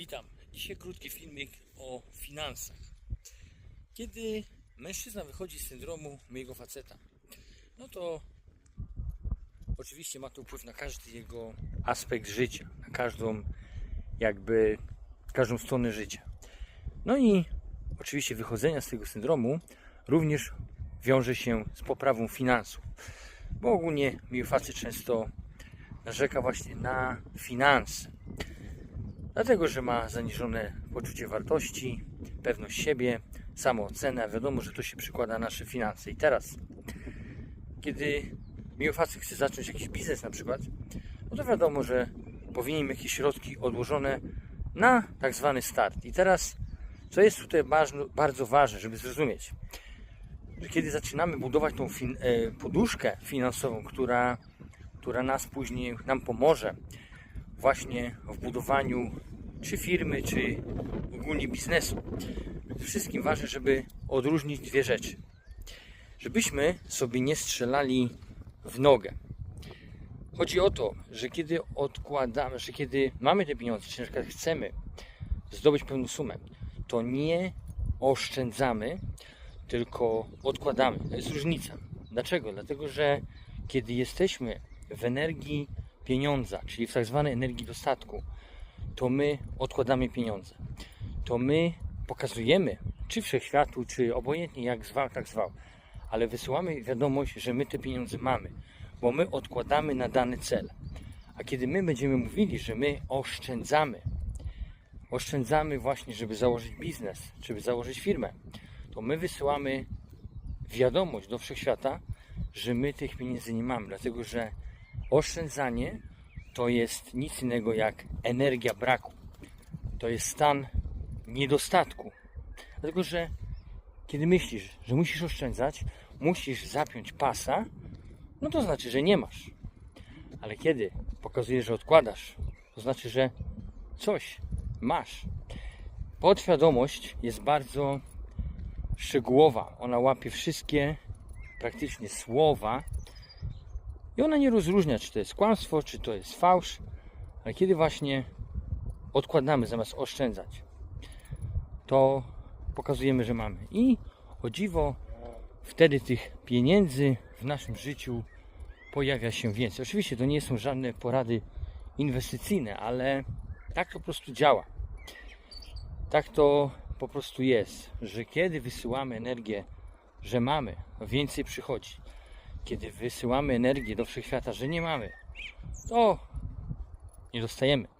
Witam. Dzisiaj krótki filmik o finansach. Kiedy mężczyzna wychodzi z syndromu mojego faceta, no to oczywiście ma to wpływ na każdy jego aspekt życia, na każdą jakby każdą stronę życia. No i oczywiście wychodzenia z tego syndromu również wiąże się z poprawą finansów. Bo ogólnie miły facet często narzeka właśnie na finanse. Dlatego, że ma zaniżone poczucie wartości, pewność siebie, samoocenę. Wiadomo, że to się przykłada na nasze finanse. I teraz, kiedy miły facet chce zacząć jakiś biznes na przykład, no to wiadomo, że powinien mieć jakieś środki odłożone na tak zwany start. I teraz, co jest tutaj bardzo ważne, żeby zrozumieć, że kiedy zaczynamy budować tą fin- e, poduszkę finansową, która, która nas później nam pomoże właśnie w budowaniu czy firmy, czy ogólnie biznesu. Wszystkim ważne, żeby odróżnić dwie rzeczy. Żebyśmy sobie nie strzelali w nogę. Chodzi o to, że kiedy odkładamy, że kiedy mamy te pieniądze, czy na przykład chcemy zdobyć pewną sumę, to nie oszczędzamy, tylko odkładamy. To jest różnica. Dlaczego? Dlatego, że kiedy jesteśmy w energii pieniądza, czyli w tak zwanej energii dostatku, to my odkładamy pieniądze. To my pokazujemy, czy wszechświatu, czy obojętnie jak zwał, tak zwał, ale wysyłamy wiadomość, że my te pieniądze mamy, bo my odkładamy na dany cel. A kiedy my będziemy mówili, że my oszczędzamy, oszczędzamy właśnie, żeby założyć biznes, żeby założyć firmę, to my wysyłamy wiadomość do wszechświata, że my tych pieniędzy nie mamy, dlatego że oszczędzanie to jest nic innego jak energia braku. To jest stan niedostatku. Dlatego, że kiedy myślisz, że musisz oszczędzać, musisz zapiąć pasa, no to znaczy, że nie masz. Ale kiedy pokazujesz, że odkładasz, to znaczy, że coś masz. Podświadomość jest bardzo szczegółowa. Ona łapie wszystkie praktycznie słowa i ona nie rozróżnia, czy to jest kłamstwo, czy to jest fałsz, ale kiedy właśnie odkładamy zamiast oszczędzać, to pokazujemy, że mamy. I o dziwo, wtedy tych pieniędzy w naszym życiu pojawia się więcej. Oczywiście to nie są żadne porady inwestycyjne, ale tak to po prostu działa. Tak to po prostu jest, że kiedy wysyłamy energię, że mamy, więcej przychodzi kiedy wysyłamy energię do wszechświata, że nie mamy, to nie dostajemy.